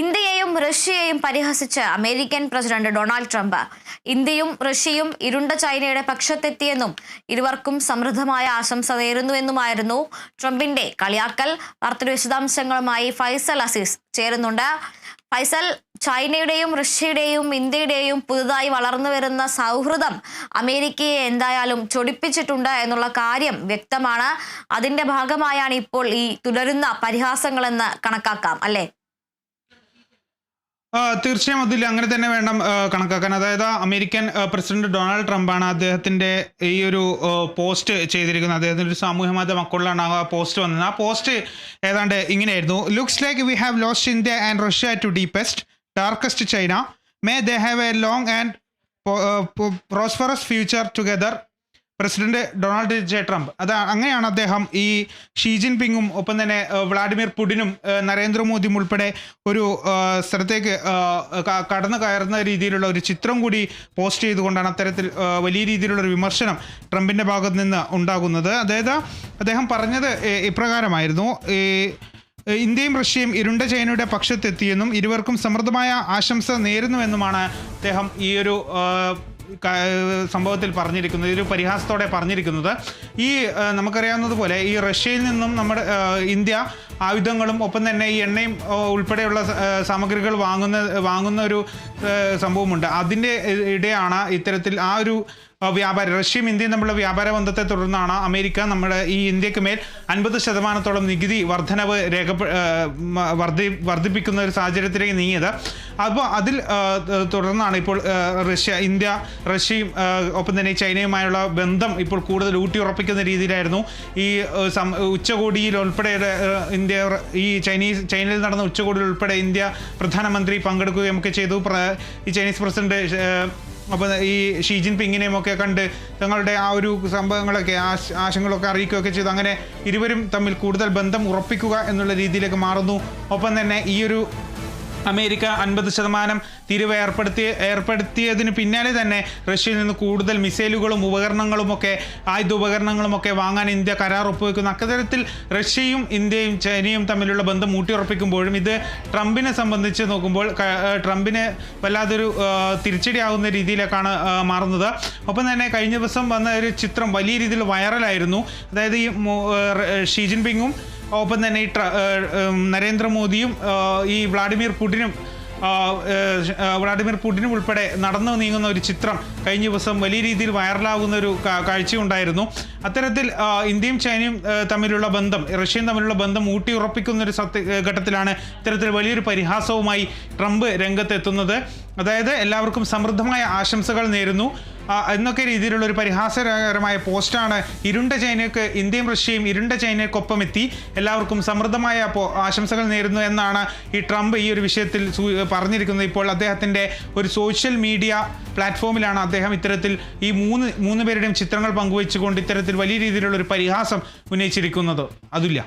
ഇന്ത്യയെയും റഷ്യയെയും പരിഹസിച്ച് American president Donald Trump. ഇന്ത്യയും റഷ്യയും ഇരുണ്ട ചൈനയുടെ പക്ഷത്തെത്തിയെന്നും ഇരുവർക്കും സമൃദ്ധമായ ആശംസ നേരുന്നുവെന്നുമായിരുന്നു ട്രംപിന്റെ കളിയാക്കൽ. വാർത്ത വിശദാംശങ്ങളുമായി ഫൈസൽ അസീസ് ചേരുന്നുണ്ട്. ഫൈസൽ ചൈനയുടെയും റഷ്യയുടെയും ഇന്ത്യയുടെയും പുതുതായി വളർന്നു വരുന്ന സൗഹൃദം അമേരിക്കയെ എന്തായാലും ചൊടിപ്പിച്ചിട്ടുണ്ട് എന്നുള്ള കാര്യം വ്യക്തമാണ്. അതിന്റെ ഭാഗമായാണ് ഇപ്പോൾ ഈ തുടരുന്ന പരിഹാസങ്ങളെന്ന് കണക്കാക്കാം അല്ലേ? തീർച്ചയായും അതിൽ അങ്ങനെ തന്നെ വേണം കണക്കാക്കാൻ. അതായത് അമേരിക്കൻ പ്രസിഡന്റ് ഡൊണാൾഡ് ട്രംപാണ് അദ്ദേഹത്തിന്റെ ഈ ഒരു പോസ്റ്റ് ചെയ്തിരിക്കുന്നത്. അദ്ദേഹത്തിന്റെ ഒരു സാമൂഹ്യ മാധ്യമ അക്കൗണ്ടിലാണ് ആ പോസ്റ്റ് വന്നത്. ആ പോസ്റ്റ് ഏതാണ്ട് ഇങ്ങനെയായിരുന്നു. Looks like we have lost India and Russia to deepest darkest China may they have a long and prosperous future together President Donald J Trump. അത് അങ്ങനെയാണ് അദ്ദേഹം ഈ ഷീ ജിൻപിങ്ങും ഒപ്പം തന്നെ വ്ളാഡിമിർ പുടിനും നരേന്ദ്രമോദിയും ഉൾപ്പെടെ ഒരു സ്ഥലത്തേക്ക് കടന്നു കയറുന്ന രീതിയിലുള്ള ഒരു ചിത്രം കൂടി പോസ്റ്റ് ചെയ്തുകൊണ്ടാണ് അത്തരത്തിൽ വലിയ രീതിയിലുള്ള ഒരു വിമർശനം ട്രംപിന്റെ ഭാഗത്ത് നിന്ന് ഉണ്ടാകുന്നത്. അതായത് അദ്ദേഹം പറഞ്ഞത് ഇപ്രകാരമായിരുന്നു ഈ ഇന്ത്യയും റഷ്യയും ഇരുണ്ട ചൈനയുടെ പക്ഷത്തെത്തിയെന്നും ഇരുവർക്കും സമൃദ്ധമായ ആശംസ നേരുന്നുവെന്നുമാണ് അദ്ദേഹം ഈ ഒരു സംഭവത്തിൽ പറഞ്ഞിരിക്കുന്നത് ഒരു പരിഹാസത്തോടെ പറഞ്ഞിരിക്കുന്നത്. ഈ നമുക്കറിയാവുന്നത് നമുക്കറിയാവുന്നതുപോലെ ഈ റഷ്യയിൽ നിന്നും നമ്മുടെ ഇന്ത്യ ആയുധങ്ങളും ഒപ്പം തന്നെ ഈ എണ്ണയും ഉൾപ്പെടെയുള്ള സാമഗ്രികൾ വാങ്ങുന്ന വാങ്ങുന്ന ഒരു സംഭവമുണ്ട്. അതിന്റെ ഇടയാണ് ഇത്തരത്തിൽ ആ ഒരു വ്യാപാര റഷ്യയും ഇന്ത്യയും തമ്മിലുള്ള വ്യാപാര ബന്ധത്തെ തുടർന്നാണ് അമേരിക്ക നമ്മുടെ ഈ ഇന്ത്യയ്ക്ക് മേൽ അൻപത് ശതമാനത്തോളം നികുതി വർധനവ് രേഖപ്പെ വർദ്ധി വർദ്ധിപ്പിക്കുന്ന ഒരു സാഹചര്യത്തിലേക്ക് നീങ്ങിയത്. അപ്പോൾ അതിൽ തുടർന്നാണ് ഇപ്പോൾ റഷ്യ ഇന്ത്യ റഷ്യയും ഒപ്പം തന്നെ ചൈനയുമായുള്ള ബന്ധം ഇപ്പോൾ കൂടുതൽ ഊട്ടിയുറപ്പിക്കുന്ന രീതിയിലായിരുന്നു. ഈ ഉച്ചകോടിയിൽ ഉൾപ്പെടെ ഇന്ത്യ ഈ ചൈനീസ് ചൈനയിൽ നടന്ന ഉച്ചകോടിയിൽ ഉൾപ്പെടെ ഇന്ത്യ പ്രധാനമന്ത്രി പങ്കെടുക്കുകയും ഒക്കെ ചെയ്തു. ഈ ചൈനീസ് പ്രസിഡന്റ് അപ്പോൾ ഈ ഷീ ജിൻ പിങ്ങിനെയും ഒക്കെ കണ്ട് തങ്ങളുടെ ആ ഒരു സംഭവങ്ങളൊക്കെ ആശ ആശങ്കകളൊക്കെ അറിയിക്കുകയൊക്കെ ചെയ്തു. അങ്ങനെ ഇരുവരും തമ്മിൽ കൂടുതൽ ബന്ധം ഉറപ്പിക്കുക എന്നുള്ള രീതിയിലേക്ക് മാറുന്നു. ഒപ്പം തന്നെ ഈ ഒരു അമേരിക്ക അൻപത് ശതമാനം തിരിവ് ഏർപ്പെടുത്തി ഏർപ്പെടുത്തിയതിന് പിന്നാലെ തന്നെ റഷ്യയിൽ നിന്ന് കൂടുതൽ മിസൈലുകളും ഉപകരണങ്ങളുമൊക്കെ ആയുധ ഉപകരണങ്ങളുമൊക്കെ വാങ്ങാൻ ഇന്ത്യ കരാർ ഒപ്പുവെക്കുന്നു. അത്തരത്തിൽ റഷ്യയും ഇന്ത്യയും ചൈനയും തമ്മിലുള്ള ബന്ധം ഊട്ടിയുറപ്പിക്കുമ്പോഴും ഇത് ട്രംപിനെ സംബന്ധിച്ച് നോക്കുമ്പോൾ ട്രംപിനെ വല്ലാതൊരു തിരിച്ചടിയാവുന്ന രീതിയിലേക്കാണ് മാറുന്നത്. ഒപ്പം തന്നെ കഴിഞ്ഞ ദിവസം വന്ന ഒരു ചിത്രം വലിയ രീതിയിൽ വൈറലായിരുന്നു. അതായത് ഈ ഷീ ജിൻപിങ്ങും ഒപ്പം തന്നെ ഈ നരേന്ദ്രമോദിയും ഈ വ്ളാഡിമിർ പുടിനും വ്ളാഡിമിർ പുടിനും ഉൾപ്പെടെ നടന്നു നീങ്ങുന്ന ഒരു ചിത്രം കഴിഞ്ഞ ദിവസം വലിയ രീതിയിൽ വൈറലാകുന്ന ഒരു കാഴ്ചയുണ്ടായിരുന്നു അത്തരത്തിൽ ഇന്ത്യയും ചൈനയും തമ്മിലുള്ള ബന്ധം റഷ്യയും തമ്മിലുള്ള ബന്ധം ഊട്ടി ഉറപ്പിക്കുന്ന ഒരു സത്യ ഘട്ടത്തിലാണ് ഇത്തരത്തിൽ വലിയൊരു പരിഹാസവുമായി ട്രംപ് രംഗത്തെത്തുന്നത്. അതായത് എല്ലാവർക്കും സമൃദ്ധമായ ആശംസകൾ നേരുന്നു. എന്നൊക്കെ രീതിയിലുള്ള ഒരു പരിഹാസകരമായ പോസ്റ്റാണ് ഇരുണ്ട ചൈനയ്ക്ക് ഇന്ത്യയും റഷ്യയും ഇരുണ്ട ചൈനയ്ക്കൊപ്പം എത്തി എല്ലാവർക്കും സമൃദ്ധമായ ആശംസകൾ നേരുന്നു എന്നാണ് ഈ ട്രംപ് ഈ ഒരു വിഷയത്തിൽ പറഞ്ഞിരിക്കുന്നത്. ഇപ്പോൾ അദ്ദേഹത്തിന്റെ ഒരു സോഷ്യൽ മീഡിയ പ്ലാറ്റ്ഫോമിലാണ് അദ്ദേഹം ഇത്തരത്തിൽ ഈ മൂന്ന് മൂന്ന് പേരുടെയും ചിത്രങ്ങൾ പങ്കുവെച്ചുകൊണ്ട് ഇത്തരത്തിൽ വലിയ രീതിയിലുള്ള ഒരു പരിഹാസം ഉന്നയിച്ചിരിക്കുന്നത്. അതില്ല